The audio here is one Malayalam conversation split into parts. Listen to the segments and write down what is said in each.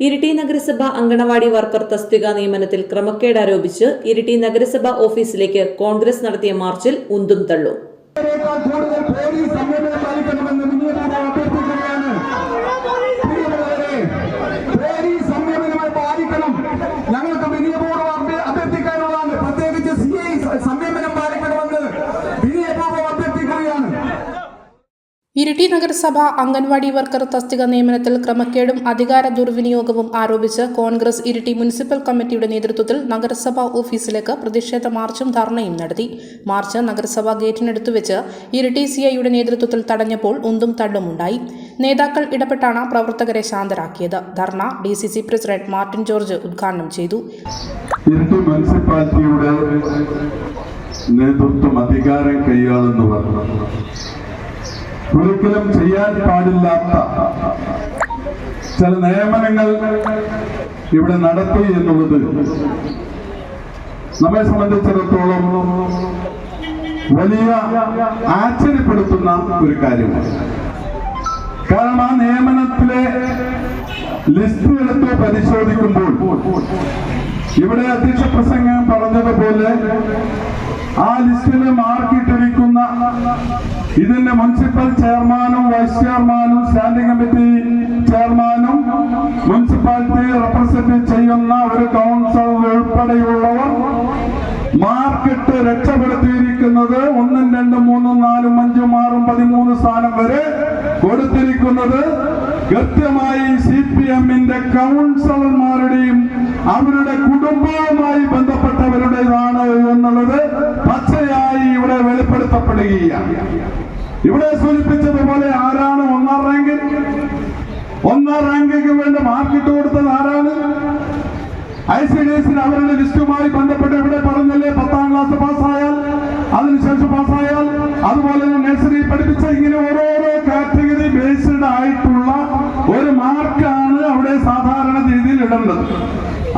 ഇരിട്ടി നഗരസഭ അങ്കണവാടി വർക്കർ തസ്തിക നിയമനത്തിൽ ക്രമക്കേട് ആരോപിച്ച് ഇരിട്ടി നഗരസഭ ഓഫീസിലേക്ക് കോൺഗ്രസ് നടത്തിയ മാർച്ചിൽ ഉന്തും തള്ളും. ഇരിട്ടി നഗരസഭ അംഗൻവാടി വർക്കർ തസ്തിക നിയമനത്തിൽ ക്രമക്കേടും അധികാര ദുർവിനിയോഗവും ആരോപിച്ച് കോൺഗ്രസ് ഇരിട്ടി മുനിസിപ്പൽ കമ്മിറ്റിയുടെ നേതൃത്വത്തിൽ നഗരസഭാ ഓഫീസിലേക്ക് പ്രതിഷേധ മാർച്ചും ധർണയും നടത്തി. മാർച്ച് നഗരസഭാ ഗേറ്റിനടുത്ത് വെച്ച് ഇരിട്ടി സിഐയുടെ നേതൃത്വത്തിൽ തടഞ്ഞപ്പോൾ ഉന്തും തള്ളുമുണ്ടായി നേതാക്കൾ ഇടപെട്ടാണ് പ്രവർത്തകരെ ശാന്തരാക്കിയത്. ധർണ D C C president Martin George ഉദ്ഘാടനം ചെയ്തു. നേതൃത്വം അധികാരം കൈയാളെന്നവർ ഒരിക്കലും ചെയ്യാൻ പാടില്ലാത്ത ചില നിയമനങ്ങൾ ഇവിടെ നടത്തി എന്നുള്ളത് നമ്മെ സംബന്ധിച്ചിടത്തോളം വലിയ ആശ്ചര്യപ്പെടുത്തുന്ന ഒരു കാര്യമാണ്. കാരണം ആ നിയമനത്തിലെ ലിസ്റ്റ് എടുത്ത് പരിശോധിക്കുമ്പോൾ ഇവിടെ അധ്യക്ഷ പ്രസംഗം പറഞ്ഞതുപോലെ ആ ലിസ്റ്റിൽ മാർക്കിട്ടിരിക്കുന്ന ഇതിന്റെ മുനിസിപ്പൽ ചെയർമാനും വൈസ് ചെയർമാനും സ്റ്റാൻഡിംഗ് കമ്മിറ്റി ചെയർമാനും മുനിസിപ്പാലിറ്റി റെപ്രസെന്റ് ചെയ്യുന്ന ഒരു കൗൺസൽ ഉൾപ്പെടെയുള്ളവർ മാർക്കിട്ട് രക്ഷപ്പെടുത്തിയിരിക്കുന്നത് ഒന്നും രണ്ടും മൂന്നും പതിമൂന്ന് സ്ഥാനം വരെ കൊടുത്തിരിക്കുന്നത് കൃത്യമായി സി പി എമ്മിന്റെ കൗൺസിലർമാരുടെയും അവരുടെ കുടുംബവുമായി ബന്ധപ്പെട്ടവരുടേതാണ് എന്നുള്ളത് പച്ചയായി ഇവിടെ വെളിപ്പെടുത്തപ്പെടുകയാണ്. ഇവിടെ സൂചിപ്പിച്ചതുപോലെ ആരാണ് ഒന്നാം റാങ്കിൽ ഒന്നാം റാങ്കിക്ക് വേണ്ടി മാർക്കിട്ട് കൊടുത്തത് ആരാണ്? ഐ സി ഡി എസിന് അവരുടെ ലിസ്റ്റുമായി ബന്ധപ്പെട്ട് ഇവിടെ പറഞ്ഞല്ലേ പത്താം ക്ലാസ് പാസ്സായാൽ? അതിനുശേഷം പാസ്സായാൽ? അതുപോലെ ഇങ്ങനെ ഓരോരോ കാറ്റഗറി ബേസ്ഡ് ആയിട്ടുള്ള ഒരു മാർക്കാണ് അവിടെ സാധാരണ രീതിയിൽ ഇടേണ്ടത്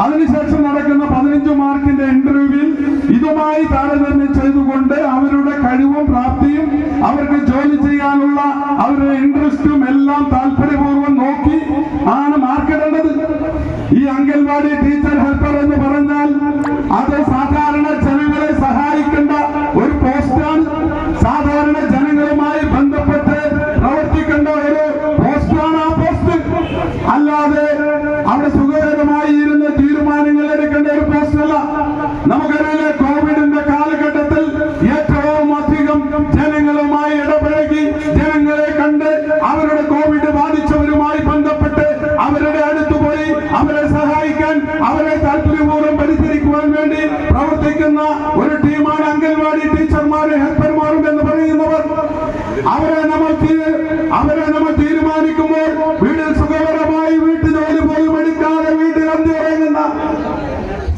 അതിനുശേഷം നടക്കുന്ന പതിനഞ്ച് മാർക്കിന്റെ ഇന്റർവ്യൂവിൽ ഇതുമായി താരതമ്യം ചെയ്തുകൊണ്ട് അവരുടെ കഴിവും പ്രാപ്തിയും അവർക്ക് ജോലി ചെയ്യാനുള്ള അവരുടെ ഇൻട്രസ്റ്റും എല്ലാം താല്പര്യപൂർവം നോക്കി ആണ് മാർക്കിടേണ്ടത്. ഈ അംഗൻവാടി ടീച്ചർ ഹെൽപ്പർ എന്ന് അവരെ നമ്മൾ അവരെ നമ്മൾ തീരുമാനിക്കുമ്പോൾ വീട്ടിൽ സുഖകരമായി വീട്ടിൽ ജോലി പോലും എടുക്കാതെ വീട്ടിൽ അന്തി ഉറങ്ങുന്ന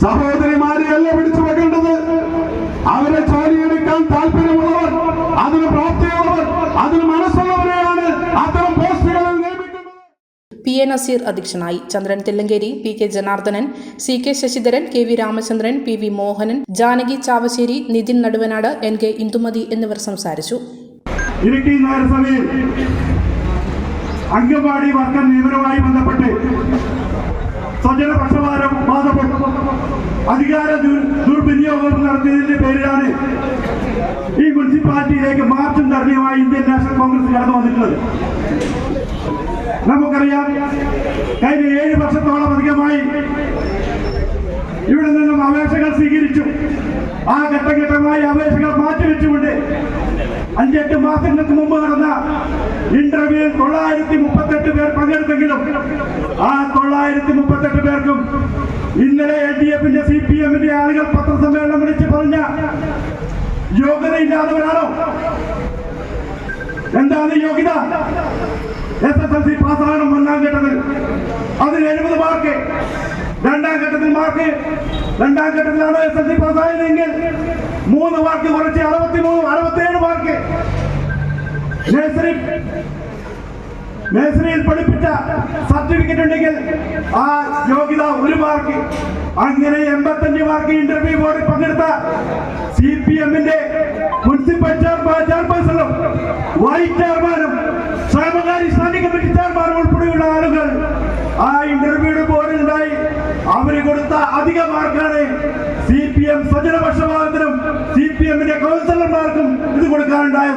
സഹോദരിമാരെയല്ല പിടിച്ചു വെക്കേണ്ടത്? അവരെ ജോലിയെടുക്കാൻ താല്പര്യമുള്ളവർ അതിന് പ്രാപ്തിയുള്ളവർ അതിന് മനസ്സുള്ളവരെയാണ് അത്തരം പോസ്റ്റുകളിൽ നിയമിക്കുന്നത്. പി എ നസീർ അധ്യക്ഷനായി Chandran Thillankeri P K Janardhanan C K Sasidharan K V Ramachandran P V Mohanan Janaki Chavassery Nithin Naduvanad N K Indumathi എന്നിവർ സംസാരിച്ചു. ഇടുക്കി നഗരസഭയിൽ അംഗൻവാടി വർക്കർ നിയമനവുമായി ബന്ധപ്പെട്ട് സ്വജന വാദവും അധികാര ദുർവിനിയോഗം നടത്തിയതിന്റെ പേരിലാണ് ഈ മുനിസിപ്പാലിറ്റിയിലേക്ക് മാർച്ചും ധർണയുമായി ഇന്ത്യൻ നാഷണൽ കോൺഗ്രസ് കടന്നു വന്നിട്ടുള്ളത്. നമുക്കറിയാം കഴിഞ്ഞ ഏഴ് വർഷത്തോളം അധികമായി ഇവിടെ നിന്നും അപേക്ഷകൾ സ്വീകരിച്ചു ആ ഘട്ടം ഘട്ടമായി അപേക്ഷകൾ മാറ്റിവെച്ചുകൊണ്ട് അഞ്ചെട്ട് മാസങ്ങൾക്ക് മുമ്പ് നടന്ന ഇന്റർവ്യൂവിൽ തൊള്ളായിരത്തി മുപ്പത്തെട്ട് പേർ പങ്കെടുത്തെങ്കിലും ആ തൊള്ളായിരത്തി മുപ്പത്തെട്ട് പേർക്കും ഇന്നലെ എൽ ഡി എഫിന്റെ സി പി എമ്മിന്റെ ആളുകൾ പത്രസമ്മേളനം വിളിച്ച് പറഞ്ഞ യോഗ്യതയില്ലാത്തവരാണോ? എന്താണ് യോഗ്യത? എസ് എസ് എൽ സി പാസ്സാകണം ഒന്നാം ഘട്ടത്തിൽ. അതിന് എഴുപത് മാർക്ക്. രണ്ടാം ഘട്ടത്തിൽ മാർക്ക്. രണ്ടാം ഘട്ടത്തിലാണ് എസ് എൽ സി പാസ്സായതെങ്കിൽ മൂന്ന് മാർക്ക് കുറച്ച് അറുപത്തി മൂന്ന് അറുപത്തിയേഴ് മാർക്ക്. നഴ്സറി പഠിപ്പിച്ച സർട്ടിഫിക്കറ്റ് ഉണ്ടെങ്കിൽ ആ യോഗ്യത ഒരു മാർക്ക്. അങ്ങനെ എൺപത്തഞ്ച് മാർക്ക് ഇന്റർവ്യൂ ബോർഡിൽ പങ്കെടുത്ത സി പി എമ്മിന്റെ മുനിസിപ്പൽ ചെയർപേഴ്സണും വൈസ് ചെയർമാനും ക്ഷേമകാരി സ്റ്റാൻഡിംഗ് കമ്മിറ്റി ചെയർമാനും ഉൾപ്പെടെയുള്ള ആളുകൾ ആ ഇന്റർവ്യൂ അവർ കൊടുത്ത അധിക മാർക്കാണ് സി പി എം സ്വജനപക്ഷപാതത്തിനും സി പി എമ്മിന്റെ കൗൺസിലർമാർക്കും ഇത് കൊടുക്കാനുണ്ടായ